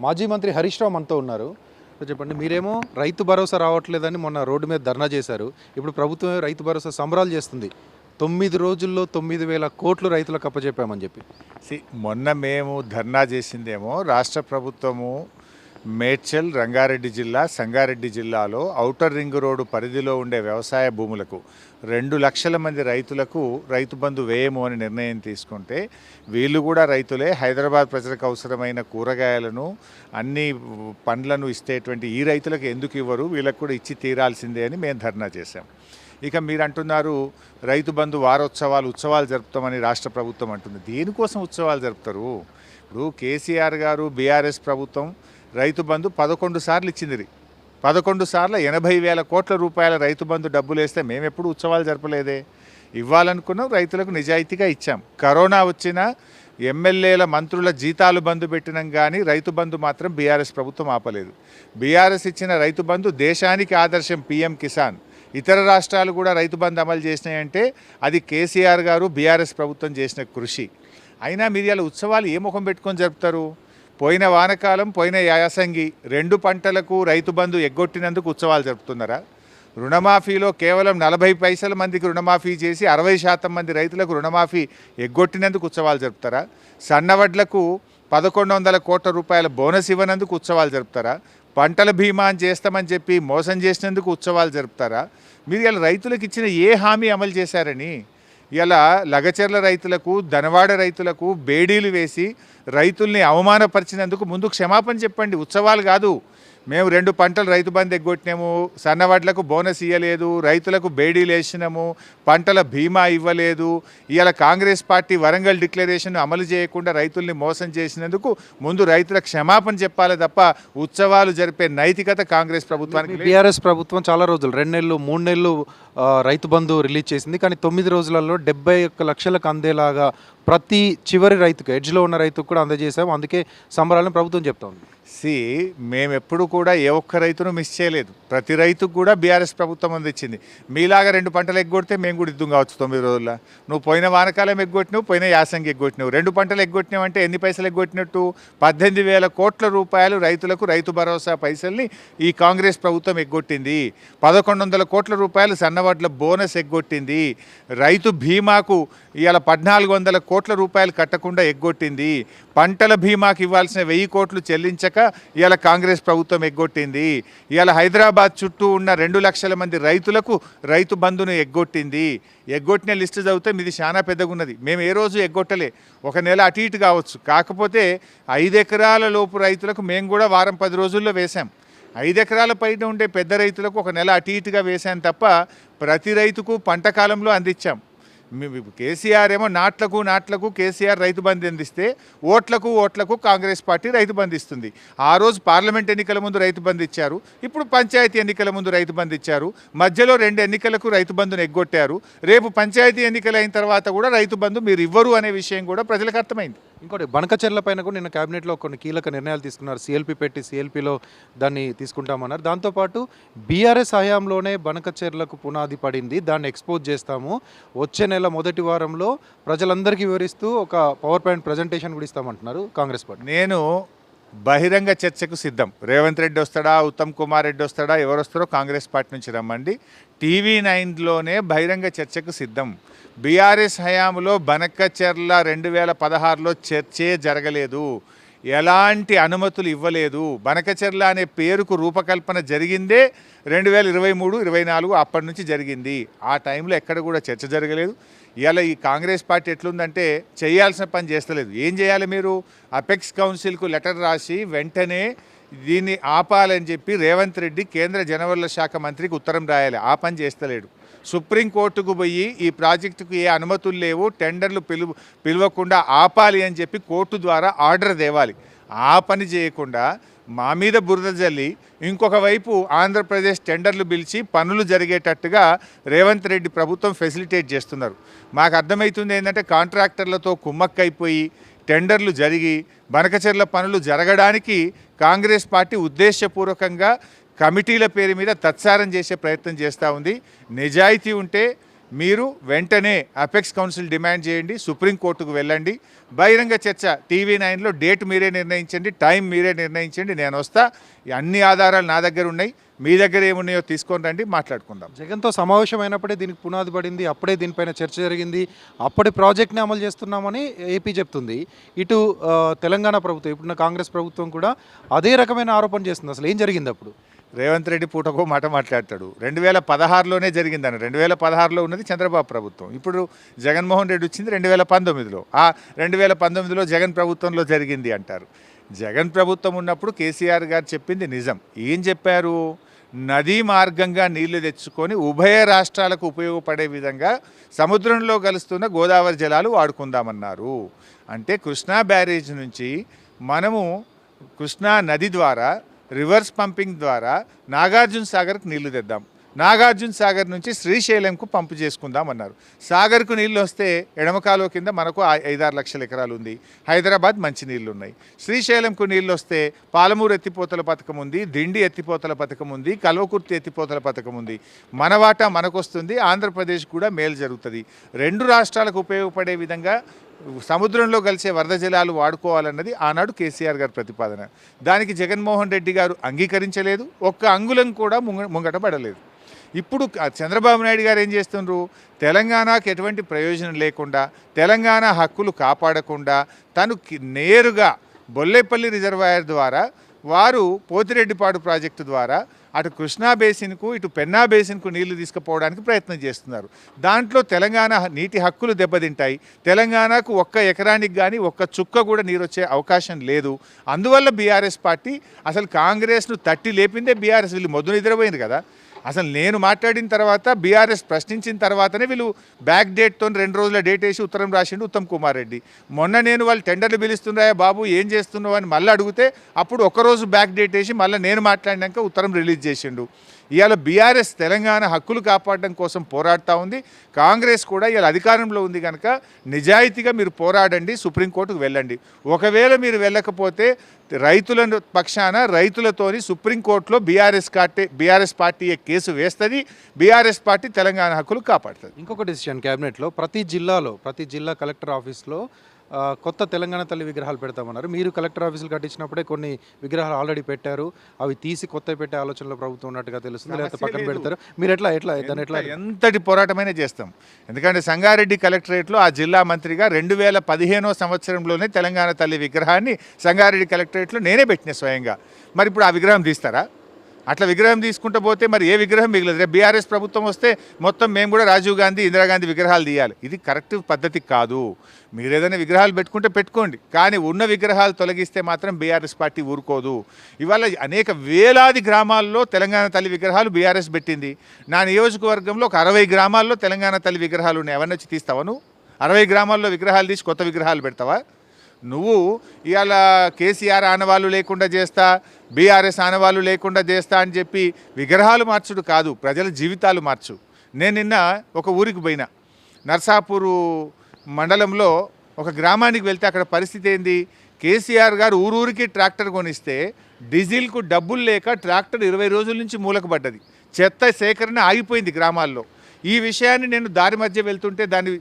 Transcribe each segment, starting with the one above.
మాజీ మంత్రి హరీష్ రావు మనతో ఉన్నారు. చెప్పండి మీరేమో రైతు భరోసా రావట్లేదని మొన్న రోడ్డు మీద ధర్నా చేశారు. ఇప్పుడు ప్రభుత్వం రైతు భరోసా సంబరాలు చేస్తుంది. తొమ్మిది రోజుల్లో తొమ్మిది వేల కోట్లు రైతులకు అప్పచెప్పామని చెప్పి. సి మొన్న మేము ధర్నా చేసిందేమో రాష్ట్ర ప్రభుత్వము మేడ్చల్ రంగారెడ్డి జిల్లా సంగారెడ్డి జిల్లాలో ఔటర్ రింగ్ రోడ్డు పరిధిలో ఉండే వ్యవసాయ భూములకు రెండు లక్షల మంది రైతులకు రైతు బంధు వేయము అని నిర్ణయం తీసుకుంటే వీళ్ళు కూడా రైతులే. హైదరాబాద్ ప్రజలకు అవసరమైన కూరగాయలను అన్ని పండ్లను ఇస్తేటువంటి ఈ రైతులకు ఎందుకు ఇవ్వరు? వీళ్ళకు కూడా ఇచ్చి తీరాల్సిందే అని మేము ధర్నా చేశాం. ఇక మీరు అంటున్నారు రైతు బంధు వారోత్సవాలు ఉత్సవాలు జరుపుతామని రాష్ట్ర ప్రభుత్వం అంటుంది. దేనికోసం ఉత్సవాలు జరుపుతారు? ఇప్పుడు కేసీఆర్ గారు బీఆర్ఎస్ ప్రభుత్వం రైతు బంధు పదకొండు సార్లు ఇచ్చింది పదకొండు సార్లు ఎనభై వేల కోట్ల రూపాయల రైతు బంధు డబ్బులు వేస్తే మేము ఎప్పుడు ఉత్సవాలు జరపలేదే. ఇవ్వాలనుకున్నాం రైతులకు నిజాయితీగా ఇచ్చాం. కరోనా వచ్చినా ఎమ్మెల్యేల మంత్రుల జీతాలు బంధు పెట్టినాం కానీ రైతు బంధు మాత్రం బీఆర్ఎస్ ప్రభుత్వం ఆపలేదు. బీఆర్ఎస్ ఇచ్చిన రైతు బంధు దేశానికి ఆదర్శం పీఎం కిసాన్. ఇతర రాష్ట్రాలు కూడా రైతు బంధు అమలు చేసినాయంటే అది కేసీఆర్ గారు బీఆర్ఎస్ ప్రభుత్వం చేసిన కృషి. అయినా మీరు ఇలా ఉత్సవాలు ఏ ముఖం పెట్టుకొని జరుపుతారు? పోయిన వానకాలం పోయిన యాసంగి రెండు పంటలకు రైతు బంధు ఎగ్గొట్టినందుకు ఉత్సవాలు జరుపుతున్నారా? రుణమాఫీలో కేవలం నలభై పైసల మందికి రుణమాఫీ చేసి అరవై శాతం మంది రైతులకు రుణమాఫీ ఎగ్గొట్టినందుకు ఉత్సవాలు జరుపుతారా? సన్నవడ్లకు పదకొండు వందల కోట్ల రూపాయల బోనస్ ఇవ్వనందుకు ఉత్సవాలు జరుపుతారా? పంటల బీమా అని చేస్తామని చెప్పి మోసం చేసినందుకు ఉత్సవాలు జరుపుతారా? మీరు ఇలా రైతులకు ఇచ్చిన ఏ హామీ అమలు చేశారని? ఇలా లగచెర్ల రైతులకు ధనవాడ రైతులకు బేడీలు వేసి రైతుల్ని అవమానపరిచినందుకు ముందు క్షమాపణ చెప్పండి. ఉత్సవాలు కాదు. మేము రెండు పంటలు రైతు బంధు ఎగ్గొట్టినాము. సన్నవడ్లకు బోనస్ ఇవ్వలేదు రైతులకు బేడీలు వేసినాము పంటల బీమా ఇవ్వలేదు. ఇవాళ కాంగ్రెస్ పార్టీ వరంగల్ డిక్లరేషన్ అమలు చేయకుండా రైతుల్ని మోసం చేసినందుకు ముందు రైతుల క్షమాపణ చెప్పాలి తప్ప ఉత్సవాలు జరిపే నైతికత కాంగ్రెస్ ప్రభుత్వానికి. బీఆర్ఎస్ ప్రభుత్వం చాలా రోజులు రెండు నెలలు మూడు నెలలు రైతు బంధు రిలీజ్ చేసింది. కానీ తొమ్మిది రోజులలో డెబ్బై ఒక్క లక్షలకు అందేలాగా ప్రతి చివరి రైతుకు ఎడ్జ్లో ఉన్న రైతుకు కూడా అందజేసాం అందుకే సంబరాలను ప్రభుత్వం చెప్తా ఉంది సి మేము ఎప్పుడు కూడా ఏ ఒక్క రైతును మిస్ చేయలేదు. ప్రతి రైతుకు కూడా బీఆర్ఎస్ ప్రభుత్వం అందించింది. మీలాగా రెండు పంటలు ఎగ్గొడితే మేము కూడా ఇద్దాం కావచ్చు తొమ్మిది రోజుల్లో. నువ్వు పోయిన వానకాలం ఎగ్గొట్టినావు పోయిన యాసంగి ఎగ్గొట్టినావు. రెండు పంటలు ఎగ్గొట్టినావు అంటే ఎన్ని పైసలు ఎగ్గొట్టినట్టు? పద్దెనిమిది వేల కోట్ల రూపాయలు రైతులకు రైతు భరోసా పైసల్ని ఈ కాంగ్రెస్ ప్రభుత్వం ఎగ్గొట్టింది. పదకొండు వందల కోట్ల రూపాయలు సన్నవడ్ల బోనస్ ఎగ్గొట్టింది. రైతు బీమాకు ఇవాళ పద్నాలుగు వందల కోట్ల రూపాయలు కట్టకుండా ఎగ్గొట్టింది. పంటల బీమాకి ఇవ్వాల్సిన వెయ్యి కోట్లు చెల్లించక ఇవాళ కాంగ్రెస్ ప్రభుత్వం ఎగ్గొట్టింది. ఇవాళ హైదరాబాద్ చుట్టూ ఉన్న రెండు లక్షల మంది రైతులకు రైతు బంధును ఎగ్గొట్టింది. ఎగ్గొట్టిన లిస్టు చదివితే మీది చాలా పెద్దగా ఉన్నది మేము ఏ రోజు ఎగ్గొట్టలే. ఒక నెల అటు ఇటు కావచ్చు. కాకపోతే ఐదు ఎకరాల లోపు రైతులకు మేము కూడా వారం పది రోజుల్లో వేశాం. ఐదు ఎకరాల పైన ఉండే పెద్ద రైతులకు ఒక నెల అటు ఇటుగా వేశాను తప్ప ప్రతి రైతుకు పంట కాలంలో అందించాం. కేసీఆర్ ఏమో నాట్లకు నాట్లకు కేసీఆర్ రైతు బంధు అందిస్తే ఓట్లకు ఓట్లకు కాంగ్రెస్ పార్టీ రైతు బంధు ఇస్తుంది. ఆ రోజు పార్లమెంట్ ఎన్నికల ముందు రైతు బంధు ఇచ్చారు. ఇప్పుడు పంచాయతీ ఎన్నికల ముందు రైతు బంధు ఇచ్చారు. మధ్యలో రెండు ఎన్నికలకు రైతు బంధును ఎగ్గొట్టారు. రేపు పంచాయతీ ఎన్నికలు అయిన తర్వాత కూడా రైతు బంధు మీరు ఇవ్వరు అనే విషయం కూడా ప్రజలకు అర్థమైంది. ఇంకోటి బనకచెర్ల పైన కూడా నిన్న క్యాబినెట్లో కొన్ని కీలక నిర్ణయాలు తీసుకున్నారు. సిఎల్పి పెట్టి సిఎల్పిలో దాన్ని తీసుకుంటామన్నారు. దాంతోపాటు బీఆర్ఎస్ హయాంలోనే బనకచెర్లకు పునాది పడింది. దాన్ని ఎక్స్పోజ్ చేస్తాము. వచ్చే నెల మొదటి వారంలో ప్రజలందరికీ వివరిస్తూ ఒక పవర్ పాయింట్ ప్రజెంటేషన్ కూడా ఇస్తామంటున్నారు కాంగ్రెస్ పార్టీ. నేను బహిరంగ చర్చకు సిద్ధం. రేవంత్ రెడ్డి వస్తాడా? ఉత్తమ్ కుమార్ రెడ్డి వస్తాడా? ఎవరు వస్తారో కాంగ్రెస్ పార్టీ నుంచి రమ్మండి. టీవీ నైన్లోనే బహిరంగ చర్చకు సిద్ధం. బీఆర్ఎస్ హయాంలో బనక్కచెర్ల రెండు వేల పదహారులో చర్చే జరగలేదు. ఎలాంటి అనుమతులు ఇవ్వలేదు. బనకచెర్ల అనే పేరుకు రూపకల్పన జరిగిందే రెండు వేల ఇరవై మూడు ఇరవై నాలుగు అప్పటి నుంచి జరిగింది. ఆ టైంలో ఎక్కడ కూడా చర్చ జరగలేదు. ఇవాళ ఈ కాంగ్రెస్ పార్టీ ఎట్లుందంటే చేయాల్సిన పని చేస్తలేదు. ఏం చేయాలి మీరు? అపెక్స్ కౌన్సిల్కు లెటర్ రాసి వెంటనే దీన్ని ఆపాలని చెప్పి రేవంత్ రెడ్డి కేంద్ర జనవరుల శాఖ మంత్రికి ఉత్తరం రాయాలి. ఆ పని చేస్తలేడు. సుప్రీంకోర్టుకు పోయి ఈ ప్రాజెక్టుకు ఏ అనుమతులు లేవు. టెండర్లు పిలువ పిలవకుండా ఆపాలి అని చెప్పి కోర్టు ద్వారా ఆర్డర్ తేవాలి. ఆ పని చేయకుండా మా మీద బురద జల్లి ఇంకొక వైపు ఆంధ్రప్రదేశ్ టెండర్లు పిలిచి పనులు జరిగేటట్టుగా రేవంత్ రెడ్డి ప్రభుత్వం ఫెసిలిటేట్ చేస్తున్నారు. మాకు అర్థమవుతుంది ఏంటంటే కాంట్రాక్టర్లతో కుమ్మక్కైపోయి టెండర్లు జరిగి బనకచెర్ల పనులు జరగడానికి కాంగ్రెస్ పార్టీ ఉద్దేశపూర్వకంగా కమిటీల పేరు మీద తత్సారం చేసే ప్రయత్నం చేస్తూ ఉంది. నిజాయితీ ఉంటే మీరు వెంటనే అపెక్స్ కౌన్సిల్ డిమాండ్ చేయండి సుప్రీంకోర్టుకు వెళ్ళండి. బహిరంగ చర్చ టీవీ నైన్లో డేట్ మీరే నిర్ణయించండి టైం మీరే నిర్ణయించండి నేను వస్తా. అన్ని ఆధారాలు నా దగ్గర ఉన్నాయి. మీ దగ్గర ఏమున్నాయో తీసుకొని రండి మాట్లాడుకుందాం. జగన్తో సమావేశమైనప్పుడే దీనికి పునాది పడింది అప్పుడే దీనిపైన చర్చ జరిగింది. అప్పటి ప్రాజెక్ట్ని అమలు చేస్తున్నామని ఏపీ చెప్తుంది. ఇటు తెలంగాణ ప్రభుత్వం ఇప్పుడున్న కాంగ్రెస్ ప్రభుత్వం కూడా అదే రకమైన ఆరోపణ చేస్తుంది. అసలు ఏం జరిగింది అప్పుడు? రేవంత్ రెడ్డి పూటకో మాట మాట్లాడతాడు. రెండు వేల పదహారులోనే జరిగిందని రెండు వేల పదహారులో ఉన్నది చంద్రబాబు ప్రభుత్వం. ఇప్పుడు జగన్మోహన్ రెడ్డి వచ్చింది రెండు వేల పంతొమ్మిదిలో ఆ రెండు వేల పంతొమ్మిదిలో జగన్ ప్రభుత్వంలో జరిగింది అంటారు. జగన్ ప్రభుత్వం ఉన్నప్పుడు కేసీఆర్ గారు చెప్పింది నిజం. ఏం చెప్పారు? నదీ మార్గంగా నీళ్ళు తెచ్చుకొని ఉభయ రాష్ట్రాలకు ఉపయోగపడే విధంగా సముద్రంలో కలుస్తున్న గోదావరి జలాలు వాడుకుందామన్నారు. అంటే కృష్ణా బ్యారేజ్ నుంచి మనము కృష్ణా నది ద్వారా రివర్స్ పంపింగ్ ద్వారా నాగార్జున సాగర్కు నీళ్ళు తెద్దాం. నాగార్జున సాగర్ నుంచి శ్రీశైలంకు పంపు చేసుకుందాం అన్నారు. సాగర్కు నీళ్ళు వస్తే ఎడమకాలువ కింద మనకు ఐదారు లక్షల ఎకరాలు ఉంది. హైదరాబాద్ మంచి నీళ్ళు ఉన్నాయి శ్రీశైలంకు నీళ్ళు వస్తే పాలమూరు ఎత్తిపోతల పథకం ఉంది దిండి ఎత్తిపోతల పథకం ఉంది కల్వకుర్తి ఎత్తిపోతల పథకం ఉంది. మన వాటా మనకొస్తుంది ఆంధ్రప్రదేశ్ కూడా మేలు జరుగుతుంది. రెండు రాష్ట్రాలకు ఉపయోగపడే విధంగా సముద్రంలో కలిసే వరద జలాలు వాడుకోవాలన్నది ఆనాడు కేసీఆర్ గారి ప్రతిపాదన. దానికి జగన్మోహన్ రెడ్డి గారు అంగీకరించలేదు ఒక్క అంగుళం కూడా ముంగ ముంగట పడలేదు. ఇప్పుడు చంద్రబాబు నాయుడు గారు ఏం చేస్తున్నారు తెలంగాణకు ఎటువంటి ప్రయోజనం లేకుండా తెలంగాణ హక్కులు కాపాడకుండా తను నేరుగా బొల్లేపల్లి రిజర్వాయర్ ద్వారా వారు పోతిరెడ్డిపాడు ప్రాజెక్టు ద్వారా అటు కృష్ణా బేసిన్కు ఇటు పెన్నా బేసిన్కు నీళ్ళు తీసుకుపోవడానికి ప్రయత్నం చేస్తున్నారు. దాంట్లో తెలంగాణ నీటి హక్కులు దెబ్బతింటాయి. తెలంగాణకు ఒక్క ఎకరానికి కానీ ఒక్క చుక్క కూడా నీరు వచ్చే అవకాశం లేదు. అందువల్ల బీఆర్ఎస్ పార్టీ అసలు కాంగ్రెస్ను తట్టి లేపిందే బీఆర్ఎస్. వీళ్ళు మొదలు నిద్రపోయింది కదా. అసలు నేను మాట్లాడిన తర్వాత బీఆర్ఎస్ ప్రశ్నించిన తర్వాతనే వీళ్ళు బ్యాక్ డేట్తో రెండు రోజుల డేట్ వేసి ఉత్తరం రాసిండు ఉత్తమ్ కుమార్ రెడ్డి. మొన్న నేను వాళ్ళు టెండర్లు పిలుస్తున్నాయా బాబు ఏం చేస్తున్నావు అని మళ్ళీ అడిగితే అప్పుడు ఒకరోజు బ్యాక్ డేట్ వేసి మళ్ళీ నేను మాట్లాడినాక ఉత్తరం రిలీజ్ చేసిండు. ఇవాళ బీఆర్ఎస్ తెలంగాణ హక్కులు కాపాడడం కోసం పోరాడుతూ ఉంది. కాంగ్రెస్ కూడా ఇవాళ అధికారంలో ఉంది కనుక నిజాయితీగా మీరు పోరాడండి సుప్రీంకోర్టుకు వెళ్ళండి. ఒకవేళ మీరు వెళ్ళకపోతే రైతుల పక్షాన రైతులతోని సుప్రీంకోర్టులో BRS party BRS party case వేస్తుంది బీఆర్ఎస్ పార్టీ తెలంగాణ హక్కులు కాపాడుతుంది. ఇంకొక డిసిషన్ క్యాబినెట్లో ప్రతి జిల్లాలో ప్రతి జిల్లా కలెక్టర్ ఆఫీస్లో కొత్త తెలంగాణ తల్లి విగ్రహాలు పెడతామన్నారు. మీరు కలెక్టర్ ఆఫీసులు కట్టించినప్పుడే కొన్ని విగ్రహాలు ఆల్రెడీ పెట్టారు. అవి తీసి కొత్త పెట్టే ఆలోచనలో ప్రభుత్వం ఉన్నట్టుగా తెలుస్తుంది. లేకపోతే పక్కన. పెడతారు. మీరు ఎట్లా ఎట్లా దాన్ని ఎట్లా ఎంత- ఎంతటి పోరాటమైనా చేస్తాం. ఎందుకంటే సంగారెడ్డి కలెక్టరేట్లో ఆ జిల్లా మంత్రిగా రెండు వేల పదిహేనో సంవత్సరంలోనే తెలంగాణ తల్లి విగ్రహాన్ని సంగారెడ్డి కలెక్టరేట్లో నేనే పెట్టిన స్వయంగా. మరి ఇప్పుడు ఆ విగ్రహం తీస్తారా? అట్లా విగ్రహం తీసుకుంటూ పోతే మరి ఏ విగ్రహం మిగలదు. రేపు బీఆర్ఎస్ ప్రభుత్వం వస్తే మొత్తం మేము కూడా రాజీవ్ గాంధీ ఇందిరాగాంధీ విగ్రహాలు తీయాలి. ఇది కరెక్ట్ పద్ధతి కాదు. మీరు ఏదైనా విగ్రహాలు పెట్టుకుంటే పెట్టుకోండి. కానీ ఉన్న విగ్రహాలు తొలగిస్తే మాత్రం బీఆర్ఎస్ పార్టీ ఊరుకోదు. ఇవాళ అనేక వేలాది గ్రామాల్లో తెలంగాణ తల్లి విగ్రహాలు బీఆర్ఎస్ పెట్టింది. నా నియోజకవర్గంలో ఒక అరవై గ్రామాల్లో తెలంగాణ తల్లి విగ్రహాలు ఉన్నాయి. అవన్నీ వచ్చి తీస్తావా నువ్వు? అరవై గ్రామాల్లో విగ్రహాలు తీసి కొత్త విగ్రహాలు పెడతావా? నువ్వు ఇవాళ కేసీఆర్ ఆనవాళ్ళు లేకుండా చేస్తా బీఆర్ఎస్ ఆనవాళ్ళు లేకుండా చేస్తా అని చెప్పి విగ్రహాలు మార్చుడు కాదు ప్రజల జీవితాలు మార్చు. నేను నిన్న ఒక ఊరికి పోయినా. నర్సాపూరు మండలంలో ఒక గ్రామానికి వెళ్తే అక్కడ పరిస్థితి ఏంది? కేసీఆర్ గారు ఊరూరికి ట్రాక్టర్ కొనిస్తే డీజిల్కు డబ్బులు లేక ట్రాక్టర్ ఇరవై రోజుల నుంచి మూలకు పడ్డది. చెత్త సేకరణ ఆగిపోయింది గ్రామాల్లో. ఈ విషయాన్ని నేను దారి మధ్య వెళ్తుంటే దాన్ని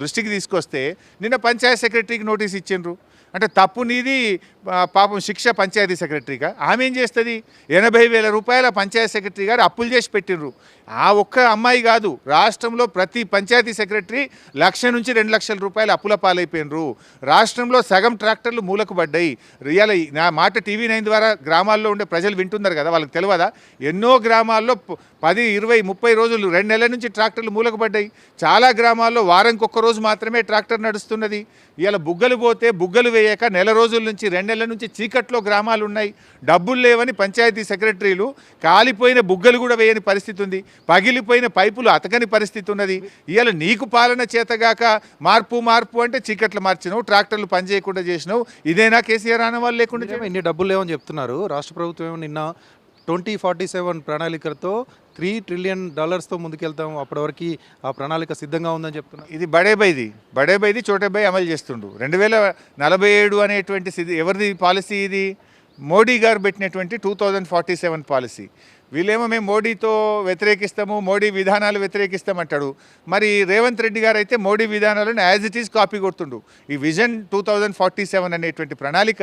దృష్టికి తీసుకొస్తే నిన్న పంచాయత్ సెక్రటరీకి నోటీస్ ఇచ్చిండ్రు. అంటే తప్పు నీది పాపం శిక్ష పంచాయతీ సెక్రటరీగా ఆమె ఏం చేస్తుంది? ఎనభై వేల రూపాయల పంచాయతీ సెక్రటరీ గారు అప్పులు చేసి పెట్టిండ్రు ఆ ఒక్క అమ్మాయి కాదు రాష్ట్రంలో ప్రతి పంచాయతీ సెక్రటరీ లక్ష నుంచి రెండు లక్షల రూపాయలు అప్పుల పాలైపోయినరు. రాష్ట్రంలో సగం ట్రాక్టర్లు మూలకు పడ్డాయి. రియల్ నా మాట టీవీ నైన్ ద్వారా గ్రామాల్లో ఉండే ప్రజలు వింటున్నారు కదా వాళ్ళకి తెలియదా ఎన్నో గ్రామాల్లో పది ఇరవై ముప్పై రోజులు రెండు నెలల నుంచి ట్రాక్టర్లు మూలకు పడ్డాయి. చాలా గ్రామాల్లో వారంకొక్క ఒక్క రోజు మాత్రమే ట్రాక్టర్ నడుస్తున్నది. ఇలా బుగ్గలు పోతే బుగ్గలు వేయక నెల రోజుల నుంచి రెండు నెలల నుంచి చీకట్లో గ్రామాలు ఉన్నాయి. డబ్బులు లేవని పంచాయతీ సెక్రటరీలు కాలిపోయిన బుగ్గలు కూడా వేయని పరిస్థితి ఉంది. పగిలిపోయిన పైపులు అతకని పరిస్థితి ఉన్నది. ఇవాళ నీకు పాలన చేతగాక మార్పు మార్పు అంటే చీకట్లు మార్చినావు ట్రాక్టర్లు పనిచేయకుండా చేసినావు. ఇదేనా కేసీఆర్ ఆనవాళ్ళు లేకుండా మీరేమో ఇన్ని డబ్బులు లేవని చెప్తున్నారు. రాష్ట్ర ప్రభుత్వం నిన్న ట్వంటీ ఫార్టీ సెవెన్ ప్రణాళికతో త్రీ ట్రిలియన్ డాలర్స్తో ముందుకెళ్తాం. అప్పటి వరకు ఆ ప్రణాళిక సిద్ధంగా ఉందని చెప్తున్నారు ఇది బడేబైది బడేబైది చోటేబై అమలు చేస్తుండు. రెండు వేల నలభై ఏడు అనేటువంటి ఎవరిది పాలసీ ఇది? మోడీ గారు పెట్టినటువంటి two thousand forty seven policy. వీళ్ళేమో మేము మోడీతో వ్యతిరేకిస్తాము మోడీ విధానాలు వ్యతిరేకిస్తామంటాడు. మరి రేవంత్ రెడ్డి గారు అయితే మోడీ విధానాలను యాజ్ ఇట్ ఈజ్ కాపీ కొడుతుండు. ఈ vision two thousand forty seven అనేటువంటి ప్రణాళిక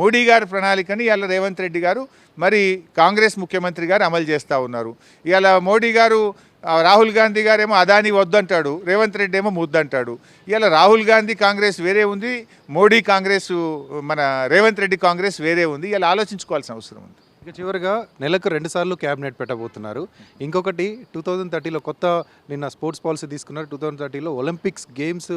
మోడీ గారి ప్రణాళికని ఇవాళ రేవంత్ రెడ్డి గారు మరి కాంగ్రెస్ ముఖ్యమంత్రి గారు అమలు చేస్తూ ఉన్నారు. ఇవాళ మోడీ గారు రాహుల్ గాంధీ గారేమో అదాని వద్దంటాడు రేవంత్ రెడ్డి ఏమో ముద్దంటాడు. ఇలా రాహుల్ గాంధీ కాంగ్రెస్ వేరే ఉంది మోడీ కాంగ్రెస్ మన రేవంత్ రెడ్డి కాంగ్రెస్ వేరే ఉంది ఇలా ఆలోచించుకోవాల్సిన అవసరం ఉంది. ఇక చివరిగా నెలకు రెండు సార్లు క్యాబినెట్ పెట్టబోతున్నారు. ఇంకొకటి టూ థౌజండ్ థర్టీలో కొత్త నిన్న స్పోర్ట్స్ పాలసీ తీసుకున్నారు. టూ థౌజండ్ థర్టీలో ఒలింపిక్స్ గేమ్స్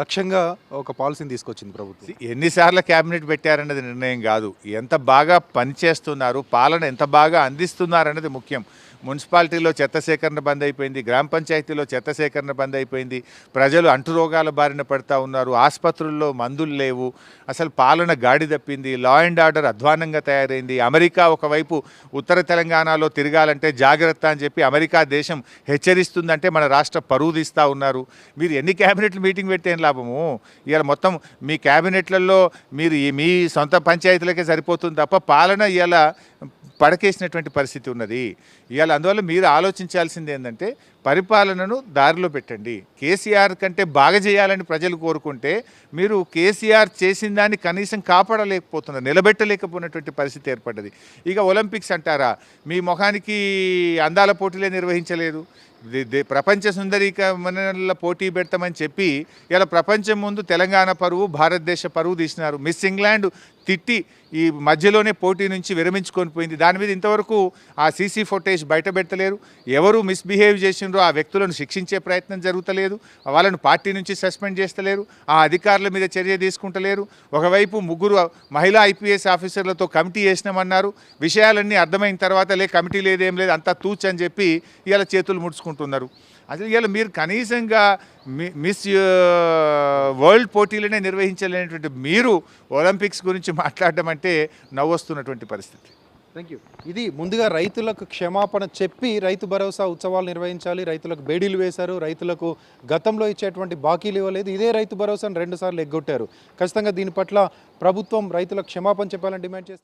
లక్ష్యంగా ఒక పాలసీని తీసుకొచ్చింది ప్రభుత్వం. ఎన్నిసార్లు క్యాబినెట్ పెట్టారన్నది నిర్ణయం కాదు. ఎంత బాగా పనిచేస్తున్నారు పాలన ఎంత బాగా అందిస్తున్నారన్నది ముఖ్యం. మున్సిపాలిటీలో చెత్త సేకరణ బంద్ అయిపోయింది గ్రామ పంచాయతీలో చెత్త సేకరణ బంద్ అయిపోయింది. ప్రజలు అంటురోగాల బారిన పడతా ఉన్నారు ఆసుపత్రుల్లో మందులు లేవు అసలు పాలన గాడి తప్పింది లా అండ్ ఆర్డర్ అధ్వానంగా తయారైంది. అమెరికా ఒకవైపు ఉత్తర తెలంగాణలో తిరగాలంటే జాగ్రత్త అని చెప్పి అమెరికా దేశం హెచ్చరిస్తుందంటే మన రాష్ట్ర పరువు తీస్తూ ఉన్నారు. మీరు ఎన్ని క్యాబినెట్లు మీటింగ్ పెట్టేం లాభము? ఇవాళ మొత్తం మీ క్యాబినెట్లలో మీరు మీ సొంత పంచాయతీలకే సరిపోతుంది తప్ప పాలన ఇలా పడకేసినటువంటి పరిస్థితి ఉన్నది. ఇవాళ అందువల్ల మీరు ఆలోచించాల్సింది ఏంటంటే పరిపాలనను దారిలో పెట్టండి. కేసీఆర్ కంటే బాగా చేయాలని ప్రజలు కోరుకుంటే మీరు కేసీఆర్ చేసిన దాన్ని కనీసం కాపాడలేకపోతున్నారు నిలబెట్టలేకపోయినటువంటి పరిస్థితి ఏర్పడ్డది. ఇక ఒలింపిక్స్ అంటారా? మీ ముఖానికి అందాల పోటీలే నిర్వహించలేదు. ప్రపంచ సుందరీకరణల పోటీ పెడతామని చెప్పి ఇలా ప్రపంచం ముందు తెలంగాణ పరువు భారతదేశ పరువు తీసినారు. మిస్ ఇంగ్లాండ్ తిట్టి ఈ మధ్యలోనే పోటీ నుంచి విరమించుకొని పోయింది. దాని మీద ఇంతవరకు ఆ సీసీ ఫుటేజ్ బయట పెట్టలేరు ఎవరు మిస్బిహేవ్ చేసినారో ఆ వ్యక్తులను శిక్షించే ప్రయత్నం జరుగుతలేదు. వాళ్ళను పార్టీ నుంచి సస్పెండ్ చేస్తలేరు. ఆ అధికారుల మీద చర్య తీసుకుంటలేరు. ఒకవైపు ముగ్గురు మహిళా ఐపీఎస్ ఆఫీసర్లతో కమిటీ చేసినామన్నారు విషయాలన్నీ అర్థమైన తర్వాత లే కమిటీ లేదేం లేదు అంతా తూచ్ అని చెప్పి ఇలా చేతులు ముడుచుకుంటున్నారు. అసలు ఇవాళ మీరు కనీసంగా మి- మిస్ వరల్డ్ పోటీలనే నిర్వహించలేనటువంటి మీరు ఒలింపిక్స్ గురించి మాట్లాడడం అంటే నవ్వొస్తున్నటువంటి పరిస్థితి. థ్యాంక్ యూ ఇది ముందుగా రైతులకు క్షమాపణ చెప్పి రైతు భరోసా ఉత్సవాలు నిర్వహించాలి రైతులకు బేడీలు వేశారు రైతులకు గతంలో ఇచ్చేటువంటి బాకీలు ఇవ్వలేదు ఇదే రైతు భరోసాను రెండుసార్లు ఎగ్గొట్టారు. ఖచ్చితంగా దీని పట్ల ప్రభుత్వం రైతులకు క్షమాపణ చెప్పాలని డిమాండ్ చేస్తారు.